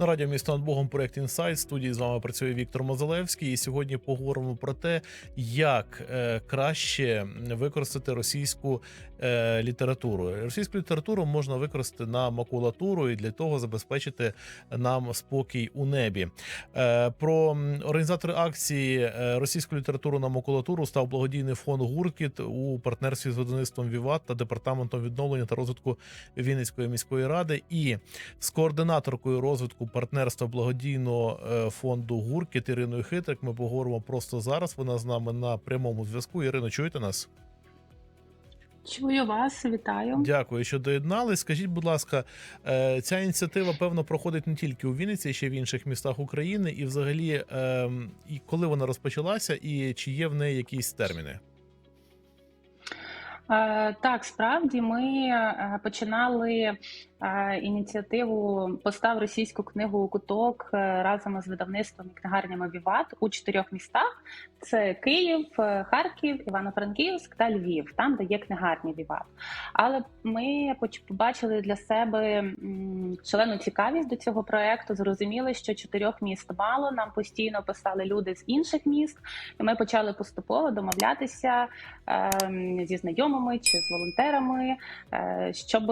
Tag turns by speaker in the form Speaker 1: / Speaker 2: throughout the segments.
Speaker 1: На радіо місто над Богом проект Інсайт. Студії з вами працює Віктор Мозалевський. І сьогодні поговоримо про те, як е, краще використати російську е, літературу. Російську літературу можна використати на макулатуру і для того забезпечити нам спокій у небі. Е, про організатори акції російську літературу на макулатуру став благодійний фонд Гуркіт у партнерстві з видавництвом Віват та департаментом відновлення та розвитку Вінницької міської ради. І з координаторкою розвитку партнерства благодійного е, фонду Гуркіт Іриною Хитрик ми поговоримо просто зараз. Вона з нами на прямому зв'язку. Ірино, чуєте нас?
Speaker 2: Чую вас, вітаю.
Speaker 1: Дякую, що доєднались. Скажіть, будь ласка, е, ця ініціатива певно проходить не тільки у Вінниці, а ще й в інших містах України. І, взагалі, ем, коли вона розпочалася, і чи є в неї якісь терміни?
Speaker 2: Е, Так, справді ми починали ініціативу Постав російську книгу у куток е, разом із видавництвом і книгарнями Віват у чотирьох містах: це Київ, е, Харків, Івано-Франківськ та Львів, там де є книгарні Віват. Але ми побачили для себе шалену цікавість до цього проекту. Зрозуміли, що чотирьох міст мало. Нам постійно писали люди з інших міст, і ми почали поступово домовлятися ем, зі знайомими чи з волонтерами, е, щоб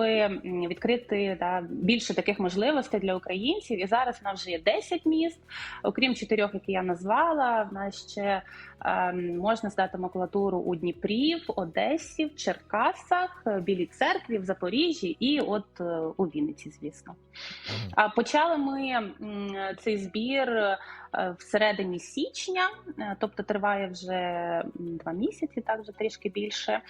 Speaker 2: відкрити да, більше таких можливостей для українців. І зараз в нас вже є 10 міст, окрім чотирьох, які я назвала. В нас ще ем, можна здати макулатуру у Дніпрі, в Одесі, в Черкасах, в Білій церкві, в Запоріжжі і от е, у Вінниці, звісно. А почали ми цей збір е, всередині січня, е, тобто триває вже два місяці, так вже трішки більше.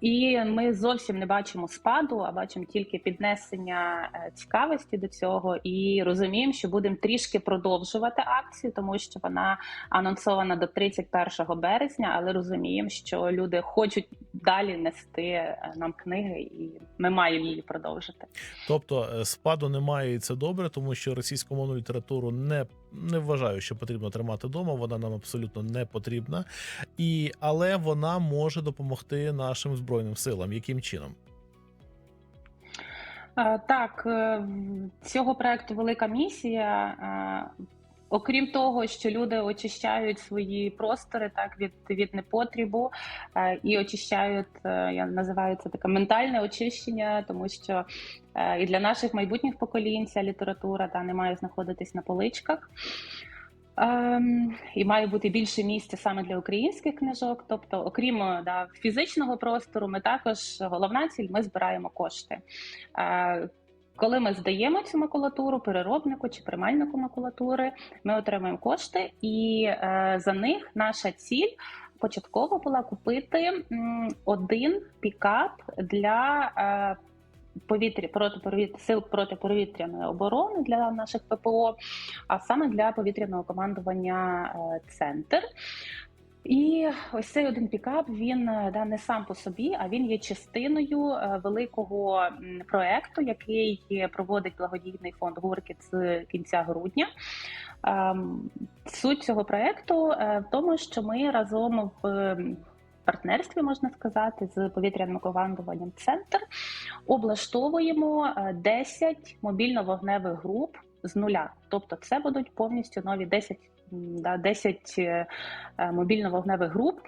Speaker 2: І ми зовсім не бачимо спаду, а бачимо тільки піднесення е, цікавості до цього. І розуміємо, що будемо трішки продовжувати акцію, тому що вона анонсована до 31 березня, але розуміємо, що люди хочуть далі нести е, нам книги, і ми маємо її продовжити.
Speaker 1: Тобто е, спаду немає, і це добре, тому що російськомовну літературу не, не вважаю, що потрібно тримати вдома. Вона нам абсолютно не потрібна, і але вона може допомогти нашим збройним силам. Яким чином?
Speaker 2: Е, Так, е, цього проекту велика місія. Е, Окрім того, що люди очищають свої простори так від, від непотрібу і очищають, я називаю це таке ментальне очищення, тому що і для наших майбутніх поколінь ця література та не має знаходитись на поличках. Ем, і має бути більше місця саме для українських книжок. Тобто, окрім е, да, фізичного простору, ми також головна ціль ми збираємо кошти. Е, коли ми здаємо цю макулатуру переробнику чи приймальнику макулатури, ми отримуємо кошти, і е, за них наша ціль початково була купити м, один пікап для е, повітря протиповітря сил протиповітряної оборони для наших ППО, а саме для повітряного командування е, центр. І ось цей один пікап він е, да, не сам по собі, а він є частиною е, великого проекту, який проводить благодійний фонд Гуркіт з кінця грудня. Ем, Суть цього проекту в тому, що ми разом в партнерстві, можна сказати, з повітряним командуванням центр облаштовуємо е, 10 мобільно-вогневих груп з нуля. Тобто, це будуть повністю нові 10 да, 10 е, е, мобільно-вогневих груп.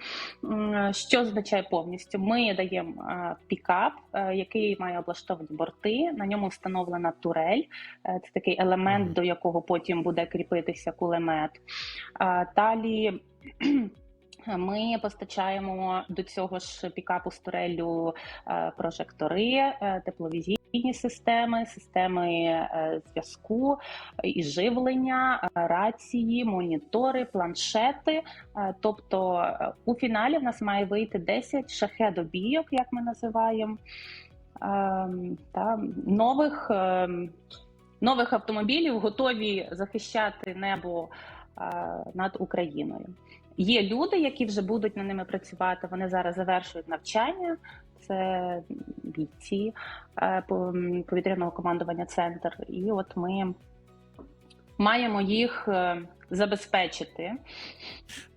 Speaker 2: Що означає повністю? Ми даємо е, пікап, е, який має облаштовані борти. На ньому встановлена турель. Е, Це такий елемент, до якого потім буде кріпитися кулемет. Далі. Ми постачаємо до цього ж пікапу з туреллю е, прожектори, е, тепловізійні системи, системи е, зв'язку і живлення, рації, монітори, планшети. Тобто у фіналі в нас має вийти 10 шахедобійок, як ми називаємо, ем, та, нових, ем, нових автомобілів, готові захищати небо над Україною. Є люди, які вже будуть над ними працювати. Вони зараз завершують навчання. Це бійці е, повітряного командування центр. І от ми маємо їх е, забезпечити.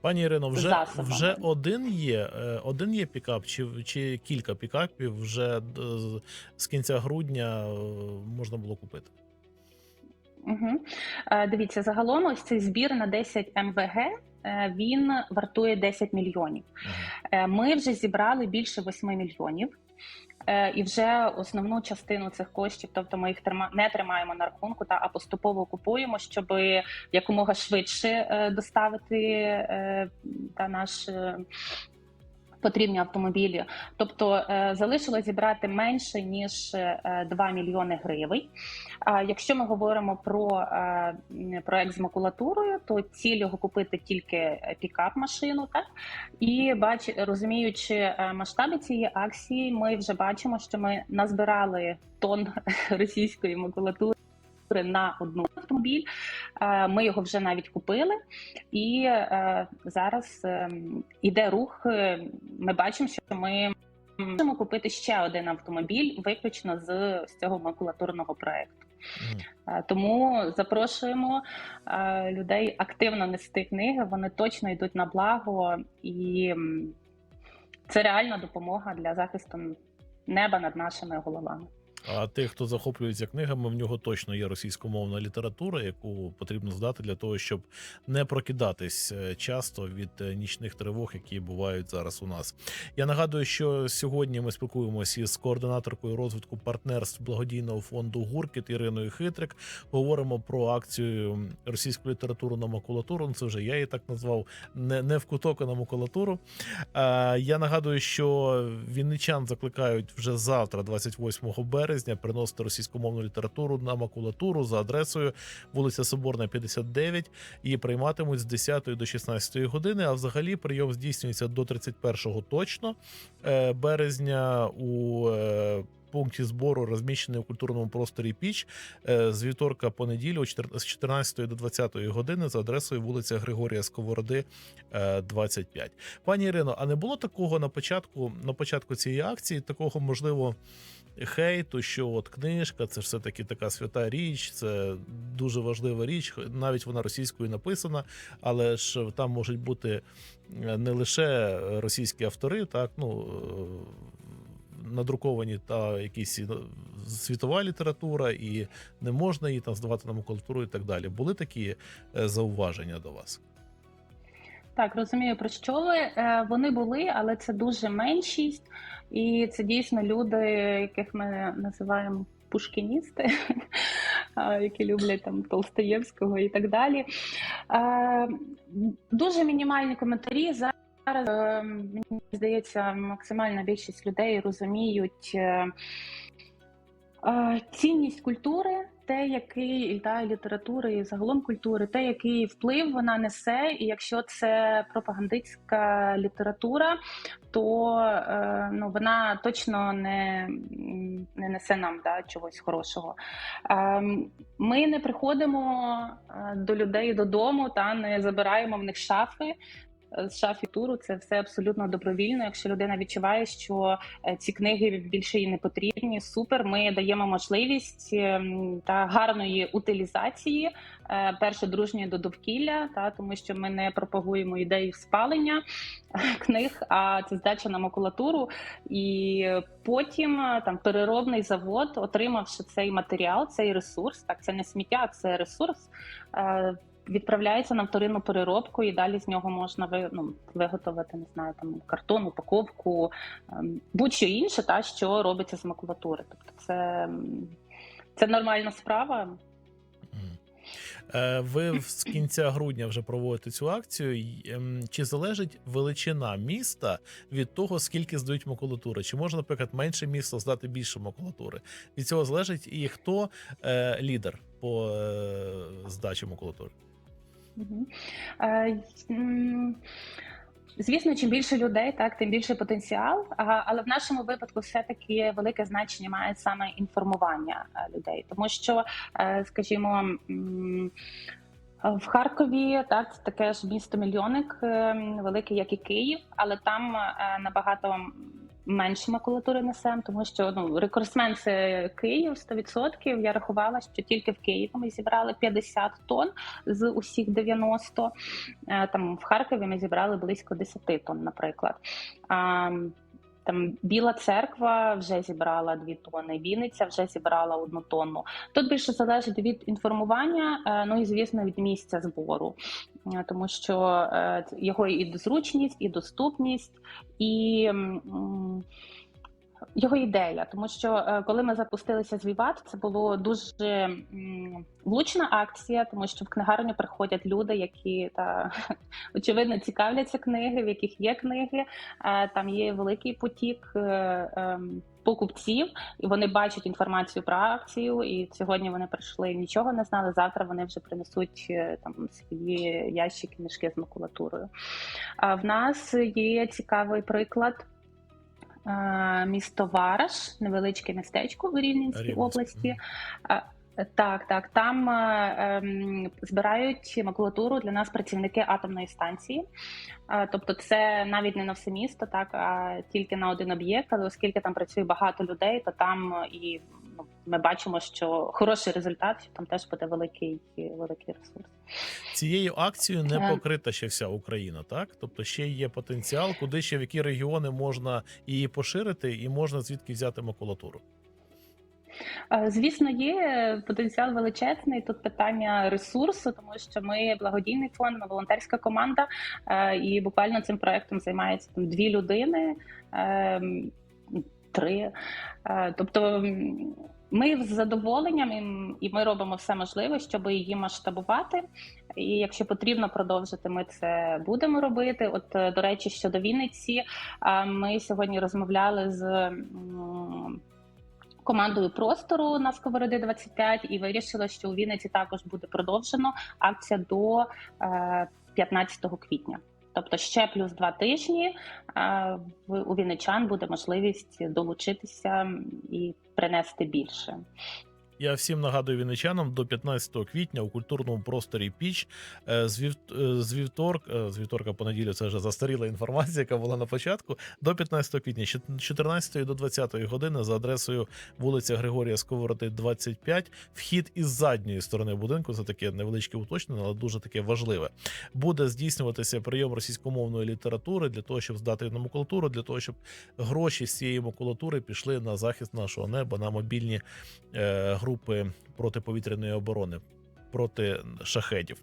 Speaker 1: Пані Ірино, вже
Speaker 2: Засобами.
Speaker 1: вже один є е, один є пікап, чи чи кілька пікапів вже з- кінця грудня можна було купити?
Speaker 2: Угу. Дивіться, загалом ось цей збір на 10 МВГ. Е, Він вартує 10 мільйонів. Е, Ми вже зібрали більше 8 мільйонів. Е, І вже основну частину цих коштів, тобто ми їх не тримаємо на рахунку, та а поступово купуємо, щоб якомога швидше доставити та наш потрібні автомобілі. Тобто е, залишилось зібрати менше ніж е, 2 мільйони гривень. А якщо ми говоримо про е, проект з макулатурою, то ціль його купити тільки е, пікап-машину, так і бач, розуміючи е, масштаби цієї акції, ми вже бачимо, що ми назбирали тонн російської макулатури. На одну автомобіль Е, ми його вже навіть купили, і е, зараз е, іде рух. Ми бачимо, що ми можемо купити ще один автомобіль, виключно з, цього макулатурного проекту. Тому запрошуємо людей активно нести книги. Вони точно йдуть на благо, і це реальна допомога для захисту неба над нашими головами.
Speaker 1: А тих, хто захоплюється книгами, в нього точно є російськомовна література, яку потрібно здати для того, щоб не прокидатись е, часто від е, нічних тривог, які бувають зараз у нас. Я нагадую, що сьогодні ми спілкуємося із координаторкою розвитку партнерств благодійного фонду Гуркіт Іриною Хитрик. Говоримо про акцію російську літературу на макулатуру. Ну, Це вже я її так назвав, не, не в куток, а на макулатуру. Е, Я нагадую, що вінничан закликають вже завтра, 28 березня, приносити російськомовну літературу на макулатуру за адресою вулиця Соборна, 59. Її прийматимуть з 10 до 16 години. А взагалі прийом здійснюється до 31 точно е, березня у. е, Пункті збору розміщений у культурному просторі Піч е, з вівторка по неділю з 14 до 20 години за адресою вулиця Григорія Сковороди, е, 25. Пані Ірино, а не було такого на початку на початку цієї акції, такого можливо хейту, що от книжка, це ж все таки така свята річ, це дуже важлива річ. Навіть вона російською написана, але ж там можуть бути е, не лише російські автори, так ну. е, Надруковані та якісь е, світова література, і не можна її там здавати на макулатуру і так далі. Були такі зауваження до вас?
Speaker 2: Так, розумію, про що ви. Е, Вони були, але це дуже меншість, і це дійсно люди, яких ми називаємо пушкіністи, які люблять там Толстоєвського і так далі. Е, Дуже мінімальні коментарі. Зараз е, мені здається, максимальна більшість людей розуміють. Цінність культури, те, який та літератури і загалом культури, те, який вплив вона несе, і якщо це пропагандистська література, то е, ну вона точно не, не несе нам да, чогось хорошого. Е, ми не приходимо е, до людей додому та не забираємо в них шафи. З шафі туру це все абсолютно добровільно. Якщо людина відчуває, що е, ці книги більше їй не потрібні, супер. Ми даємо можливість ем, та гарної утилізації, е, перше дружньої до довкілля, та тому що ми не пропагуємо ідеї спалення е, книг, а це здача на макулатуру. І потім е, там переробний завод, отримавши цей матеріал, цей ресурс, так це не сміття, це ресурс. Відправляється на вторинну переробку, і далі з нього можна ви, ну, виготовити, не знаю, там картон, упаковку, ем, будь-що інше, та що робиться з макулатури. Тобто, це, це нормальна справа.
Speaker 1: Е, Ви з кінця грудня вже проводите цю акцію. Ем, Чи залежить величина міста від того, скільки здають макулатури? Чи можна, наприклад, менше місто здати більше макулатури? Від цього залежить і хто е, лідер по е, здачі макулатури?
Speaker 2: Е, Звісно, чим більше людей, так тим більше потенціал. Але в нашому випадку все-таки велике значення має саме інформування е, людей, тому що, е, скажімо, в Харкові так таке ж місто мільйонник, е, велике, як і Київ, але там набагато менше макулатури несемо, тому що ну рекордсмен це Київ 100%. Я рахувала, що тільки в Києві ми зібрали 50 тонн з усіх 90. Е, Там в Харкові ми зібрали близько 10 тонн, наприклад. Там Біла церква вже зібрала дві тони, Вінниця вже зібрала одну тонну. Тут більше залежить від інформування, е, ну і звісно від місця збору, Е, тому що е, його і зручність, і доступність, і його ідея, тому що е, коли ми запустилися з Віват, це було дуже влучна акція, тому що в книгарню приходять люди, які та очевидно цікавляться книги, в яких є книги. Е, Там є великий потік е, ем, покупців, і вони бачать інформацію про акцію. І сьогодні вони прийшли, нічого не знали. Завтра вони вже принесуть там свої ящики, мішки з макулатурою. А в нас є цікавий приклад. Місто Вараш, невеличке містечко в Рівненській
Speaker 1: Рівненськ.
Speaker 2: області. Так, так, там е, ем, збирають макулатуру для нас працівники атомної станції. Е, Тобто, це навіть не на все місто, так а тільки на один об'єкт. Але оскільки там працює багато людей, то там е, і ми бачимо, що хороший результат, що там теж буде великий великий ресурс.
Speaker 1: Цією акцією не покрита ще вся Україна, так? Тобто ще є потенціал, куди ще в які регіони можна її поширити, і можна звідки взяти макулатуру.
Speaker 2: Е, Звісно, є потенціал величезний. Тут питання ресурсу, тому що ми благодійний фонд, ми волонтерська команда, е, і буквально цим проектом займається там дві людини, ем, три. Е, Тобто. Ми з задоволенням і- ми робимо все можливе, щоб її масштабувати. І якщо потрібно продовжити, ми це будемо робити. От е, до речі, щодо Вінниці, ми сьогодні розмовляли з командою простору на Сковороди 25 і вирішили, що у Вінниці також буде продовжено акція до е, 15 квітня. Тобто ще плюс два тижні у вінничан буде можливість долучитися і принести більше.
Speaker 1: Я всім нагадую вінничанам до 15 квітня у культурному просторі Піч е, з, вів- е, з е, з вівторка по неділю це вже застаріла інформація, яка була на початку. До 15 квітня, з 14 до 20 години за адресою вулиця Григорія Сковороди, 25. Вхід із задньої сторони будинку. Це таке невеличке уточнення, але дуже таке важливе. Буде здійснюватися прийом російськомовної літератури для того, щоб здати на макулатуру, для того, щоб гроші з цієї макулатури пішли на захист нашого неба, на мобільні е, групи протиповітряної оборони. Проти шахедів,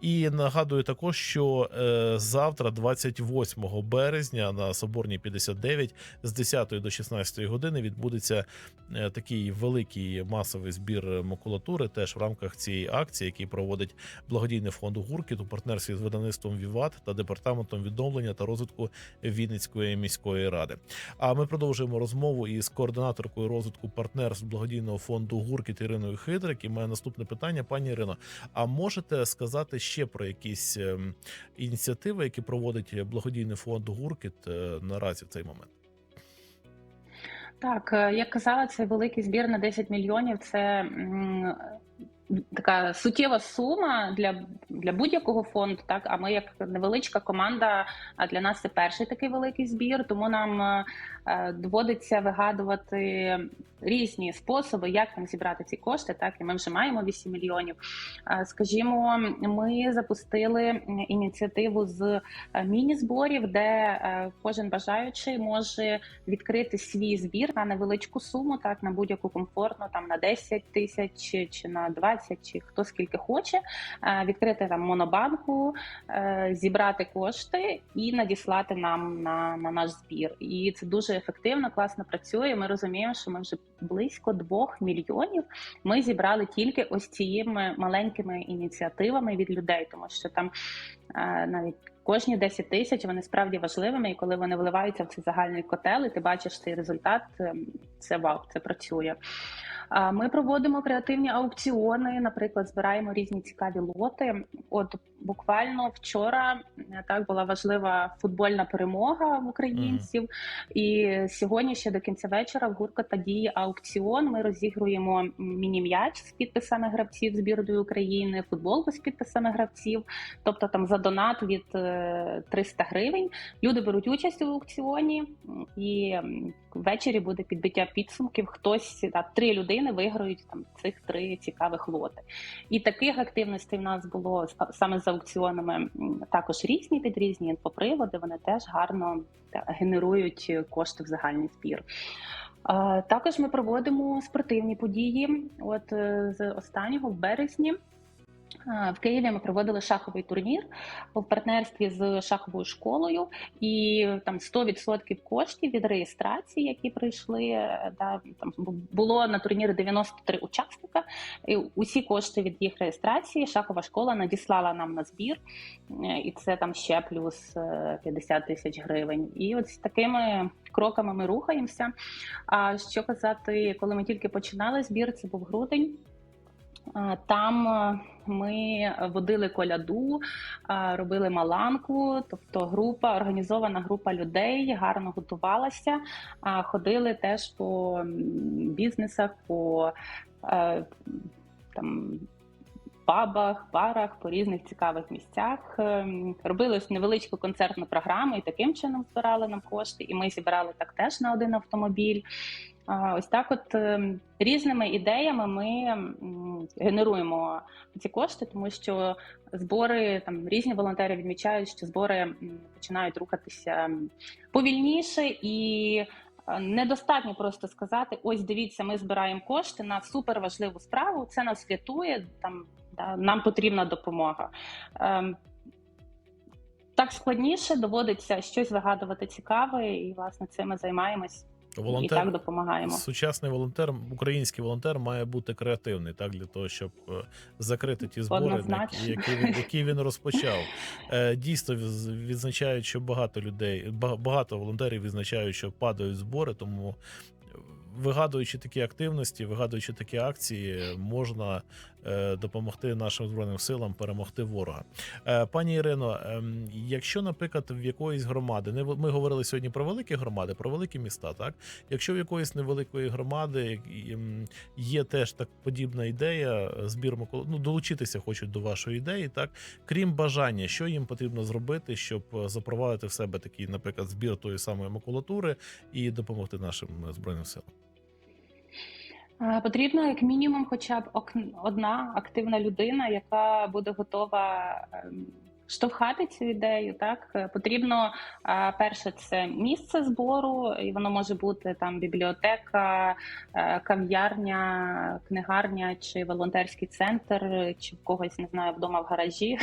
Speaker 1: і нагадую також, що е, завтра, 28 березня, на Соборній 59, з 10 до 16 години відбудеться е, такий великий масовий збір макулатури, теж в рамках цієї акції, який проводить благодійний фонд Гуркіт у партнерстві з видавництвом Віват та департаментом відновлення та розвитку Вінницької міської ради. А ми продовжуємо розмову із координаторкою розвитку партнерств благодійного фонду Гуркіт Іриною Хидрик. І має наступне питання, пані Ірино. А можете сказати ще про якісь ем, ініціативи, які проводить благодійний фонд Гуркіт е, наразі в цей момент?
Speaker 2: Так, е, як казала, цей великий збір на 10 мільйонів це така суттєва сума для, для будь-якого фонду. Так, а ми, як невеличка команда, а для нас це перший такий великий збір, тому нам е, доводиться вигадувати різні способи, як там зібрати ці кошти. Так, і ми вже маємо 8 мільйонів. Е, Скажімо, ми запустили ініціативу з е, міні-зборів, де е, кожен бажаючий може відкрити свій збір на невеличку суму, так на будь-яку комфортну, там на 10 тисяч чи- на 20, чи хто скільки хоче, е, відкрити там монобанку, е, зібрати кошти і надіслати нам на, на наш збір. І це дуже ефективно, класно працює. Ми розуміємо, що ми вже близько двох мільйонів ми зібрали тільки ось цими маленькими ініціативами від людей, тому що там навіть. Кожні 10 тисяч вони справді важливими, і коли вони вливаються в цей загальний котел, і ти бачиш цей результат, ем, це вау, це працює. Ми проводимо креативні аукціони, наприклад, збираємо різні цікаві лоти. От буквально вчора е, так була важлива футбольна перемога в українців. І сьогодні ще до кінця вечора в Гуркота діє аукціон. Ми розігруємо міні-м'яч з підписами гравців збірної України, футболку з підписами гравців. Тобто там за донат від е, е, 300 гривень. Люди беруть участь у аукціоні, і ввечері буде підбиття підсумків. Хтось та три людини виграють там цих три цікавих лоти. І таких активностей в нас було саме з аукціонами також різні під різні інфоприводи. Вони теж гарно генерують кошти в загальний збір. Також ми проводимо спортивні події. От е, з останнього в березні. Е, В Києві ми проводили шаховий турнір в партнерстві з шаховою школою, і там 100% коштів від реєстрації, які прийшли, е, да, там було на турнірі 93 учасника. І усі кошти від їх реєстрації шахова школа надіслала нам на збір, е, і це там ще плюс е, 50 тисяч гривень. І от з такими кроками ми рухаємося. А що казати, коли ми тільки починали збір, це був грудень. Там е, ми водили коляду, робили маланку, тобто група, організована група людей гарно готувалася, ходили теж по бізнесах, по е, там. Пабах, барах по різних цікавих місцях робили невеличку концертну програму і таким чином збирали нам кошти. І ми зібрали так теж на один автомобіль. Ось так, от ем, різними ідеями ми генеруємо ці кошти, тому що збори там різні волонтери відмічають, що збори починають рухатися повільніше і. е, Недостатньо просто сказати: ось дивіться, ми збираємо кошти на суперважливу справу. Це нас рятує. Там да, нам потрібна допомога. Ем, так складніше доводиться щось вигадувати цікаве, і власне цим ми займаємось і так допомагаємо.
Speaker 1: сучасний волонтер, український волонтер має бути креативний, так для того, щоб е, закрити ті збори, які, які, він, які він розпочав. Е, Дійсно, відзначають, що багато людей, багато волонтерів відзначають, що падають збори, тому. Вигадуючи такі активності, вигадуючи такі акції, можна допомогти нашим збройним силам перемогти ворога. Е, пані Ірино, ем, якщо, наприклад, в якоїсь громади, не ми говорили сьогодні про великі громади, про великі міста, так Якщо в якоїсь невеликої громади є теж так подібна ідея, збір ну, долучитися хочуть до вашої ідеї, так крім бажання, що їм потрібно зробити, щоб е, запровадити в себе такий, наприклад, збір тої самої макулатури і допомогти нашим е, збройним силам.
Speaker 2: Е, Потрібно як мінімум, хоча б одна активна людина, яка буде готова ем, штовхати цю ідею. Так Е, потрібно е, перше, це місце збору, і воно може бути там бібліотека, кав'ярня, книгарня чи волонтерський центр, чи в когось не знаю вдома в гаражі.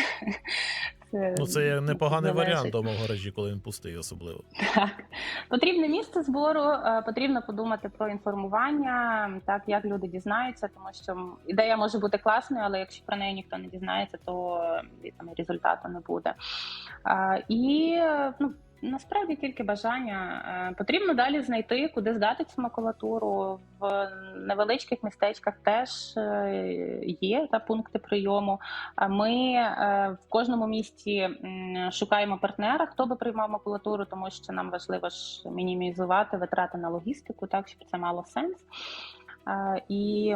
Speaker 1: Ну це непоганий
Speaker 2: залежить.
Speaker 1: варіант дома в гаражі, коли він пустий, особливо.
Speaker 2: Так, потрібне місце збору. е, Потрібно подумати про інформування, так як люди дізнаються, тому що ідея може бути класною, але якщо про неї ніхто не дізнається, то е, там результату не буде. І е, ну. Насправді тільки бажання Е, потрібно далі знайти, куди здати цю макулатуру. В невеличких містечках теж е, є та пункти прийому. Ми е, в кожному місті шукаємо партнера, хто би приймав макулатуру, тому що нам важливо ж мінімізувати витрати на логістику, так щоб це мало сенс. І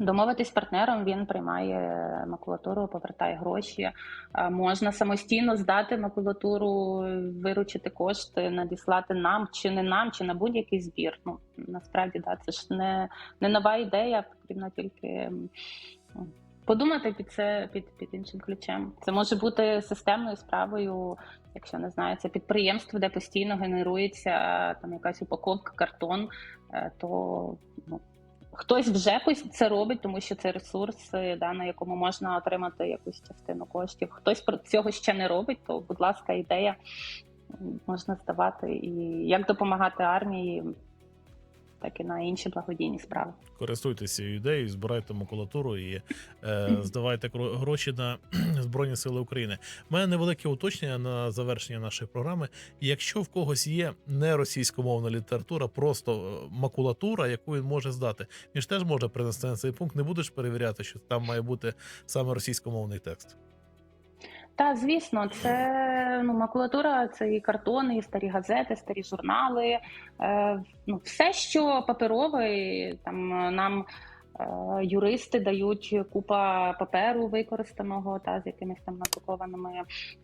Speaker 2: домовитись з партнером, він приймає макулатуру, повертає гроші. Можна самостійно здати макулатуру, виручити кошти, надіслати нам чи не нам, чи на будь-який збір. Ну насправді да, це ж не, не нова ідея, потрібно тільки. подумати під це під, під іншим ключем. Це може бути системною справою, якщо не знаю, це підприємство, де постійно генерується там якась упаковка, картон, е, то. Хтось вже це робить, тому що це ресурс, да, на якому можна отримати якусь частину коштів. Хтось про цього ще не робить, то, будь ласка, ідея можна здавати. І як допомагати армії, так і на інші благодійні справи.
Speaker 1: Користуйтеся цією ідеєю, збирайте макулатуру і е, здавайте гроші на Збройні Сили України. У мене невелике уточнення на завершення нашої програми. Якщо в когось є не російськомовна література, просто е, макулатура, яку він може здати, він ж теж може принести на цей пункт. Не будеш перевіряти, що там має бути саме російськомовний текст.
Speaker 2: Та звісно, це ну макулатура, це і картони, і старі газети, старі журнали. Е, ну, все, що паперове, там е, нам е, юристи дають купа паперу використаного та з якимись там надрукованими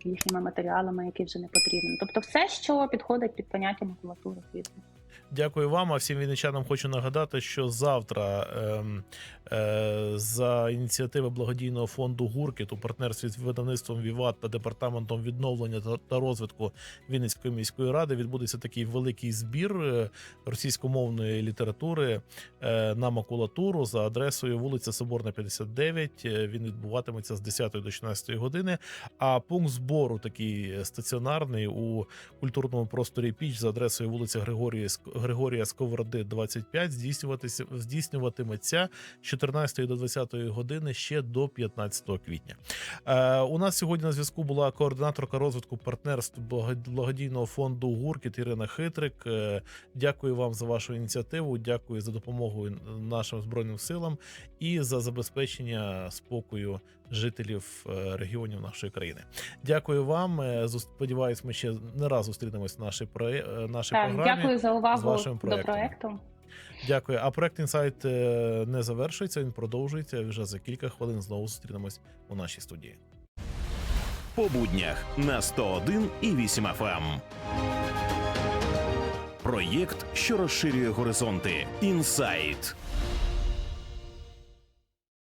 Speaker 2: їхніми матеріалами, які вже не потрібні. Тобто, все, що підходить під поняття макулатури, звісно.
Speaker 1: Дякую вам. А всім вінничанам хочу нагадати, що завтра ем, е, за ініціативи благодійного фонду Гуркіт у партнерстві з видавництвом Віват та департаментом відновлення та, розвитку Вінницької міської ради відбудеться такий великий збір е, російськомовної літератури е, на макулатуру за адресою вулиця Соборна, 59. Е, Він відбуватиметься з 10 до 16 години. А пункт збору такий стаціонарний у культурному просторі Піч за адресою вулиця Григорія Ск- Григорія Сковороди, 25, здійснюватися здійснюватиметься з 14 до 20 години ще до 15 квітня. Е, у нас сьогодні на зв'язку була координаторка розвитку партнерств благодійного фонду Гуркіт Ірина Хитрик. Е, дякую вам за вашу ініціативу. Дякую за допомогу нашим збройним силам і за забезпечення спокою жителів е, регіонів нашої країни. Дякую вам. Е, Сподіваюсь, ми ще не раз зустрінемось в нашій про нашій
Speaker 2: Так,
Speaker 1: програмі.
Speaker 2: дякую за увагу
Speaker 1: вашим
Speaker 2: до
Speaker 1: проектом.
Speaker 2: проекту.
Speaker 1: Дякую. А проект інсайт е, не завершується. Він продовжується. Вже за кілька хвилин знову зустрінемось у нашій студії.
Speaker 3: по буднях на 101 і 8 FM. Проєкт, що розширює горизонти. Інсайт.